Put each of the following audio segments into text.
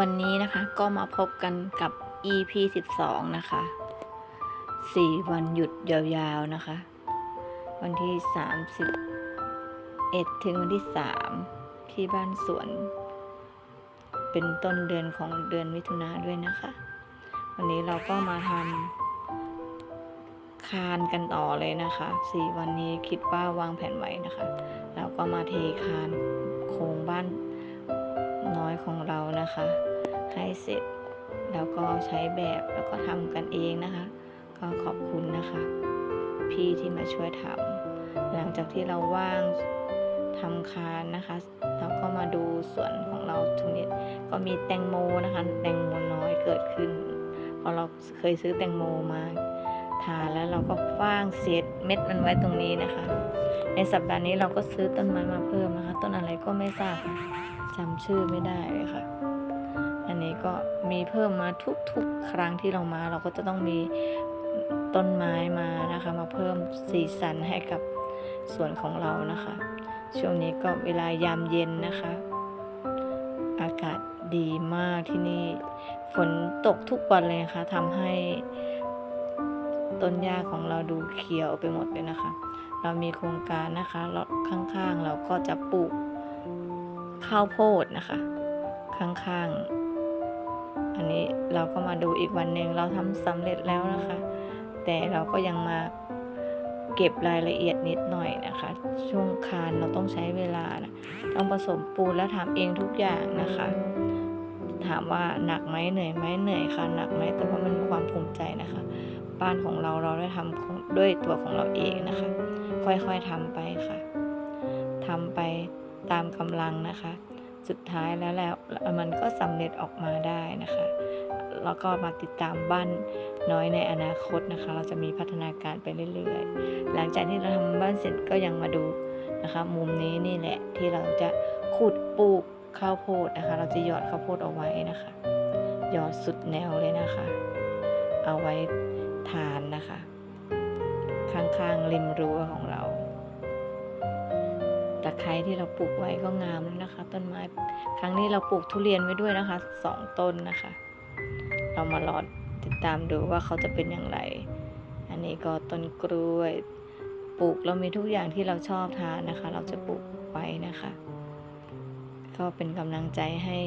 วันนี้นะคะก็มาพบกันกับ EP 12 นะคะ 4 วันหยุดยาวๆนะคะ วันที่ 31 ถึงวันที่ 3 ที่บ้านสวน เป็นต้นเดือนของเดือนมิถุนาด้วยนะคะ วันนี้เราก็มาทำคานกันต่อเลยนะคะ 4 วันนี้คิดว่าวางแผนไว้นะคะ เราก็มาเทคานโครงบ้าน น้อยของเรานะคะ ให้เสร็จแล้วก็ใช้แบบแล้วก็ทำกันเองนะคะ ก็ขอบคุณนะคะ พี่ที่มาช่วยทำหลังจากที่เราว่างทำคานนะคะเราก็มาดูสวนของเราตรงนี้ก็มีแตงโมนะคะ แตงโมน้อยเกิดขึ้นพราะเราเคยซื้อแตงโมมาทานแล้วเราก็ว่างเศษเม็ดมันไว้ตรงนี้นะคะ ในสัปดาห์นี้เราก็ซื้อต้นไม้มาเพิ่มนะคะ ต้นอะไรก็ไม่ทราบจำชื่อไม่ได้เลยค่ะ อันนี้ก็มีเพิ่มมาทุกๆ ครั้งที่เรามา เราก็จะต้องมีต้นไม้มานะคะ มาเพิ่มสีสันให้กับสวนของเรานะคะ ช่วงนี้ก็เวลายามเย็นนะคะ อากาศดีมากที่นี่ฝนตกทุกวันเลยนะคะทำให้ต้นหญ้าของเราดูเขียวไปหมดเลยนะคะ เรามีโครงการนะคะแล้วข้างๆเราก็จะปลูกข้าวโพดนะคะ ข้างๆ อันนี้เราก็มาดูอีกวันหนึ่งเราทำสำเร็จแล้วนะคะ แต่เราก็ยังมาเก็บรายละเอียดนิดหน่อยนะคะ ช่วงคานเราต้องใช้เวลานะต้องผสมปูนและทำเองทุกอย่างนะคะ ถามว่าหนักไหมเหนื่อยไหมเหนื่อยค่ะหนักไหมแต่ว่ามันความภูมิใจนะคะ บ้านของเราเราได้ทำด้วยตัวของเราเองนะคะ ค่อยๆทำไปค่ะทำไปตามกำลังนะคะ สุดท้ายแล้วแล้วมันก็สำเร็จออกมาได้นะคะ แล้วก็มาติดตามบ้านน้อยในอนาคตนะคะ เราจะมีพัฒนาการไปเรื่อยๆ หลังจากที่เราทำบ้านเสร็จก็ยังมาดูนะคะ มุมนี้นี่แหละที่เราจะขุดปลูกข้าวโพดนะคะ เราจะหยอดข้าวโพดเอาไว้นะคะ หยอดสุดแนวเลยนะคะ เอาไว้ทานนะคะ ข้างๆริมรั้วของเราตะไคร้ที่เราปลูกไว้ก็งามแล้วนะคะ ต้นไม้ครั้งนี้เราปลูกทุเรียนไว้ด้วยนะคะสองต้นนะคะ เรามารอติดตามดูว่าเขาจะเป็นอย่างไร อันนี้ก็ต้นกล้วย ปลูกเรามีทุกอย่างที่เราชอบทานนะคะ เราจะปลูกไว้นะคะ ก็เป็นกำลังใจให้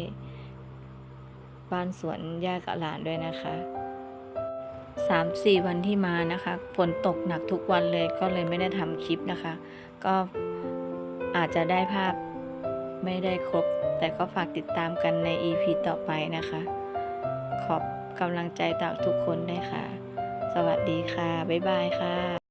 บ้านสวนย่ากับหลานด้วยนะคะ สามสี่วันที่มานะคะ ฝนตกหนักทุกวันเลยก็เลยไม่ได้ทำคลิปนะคะ ก็อาจจะได้ภาพไม่ได้ครบ แต่ก็ฝากติดตามกันใน EP ต่อไปนะคะ ขอบกำลังใจจากทุกคนด้วยค่ะ สวัสดีค่ะ บ๊ายบายค่ะ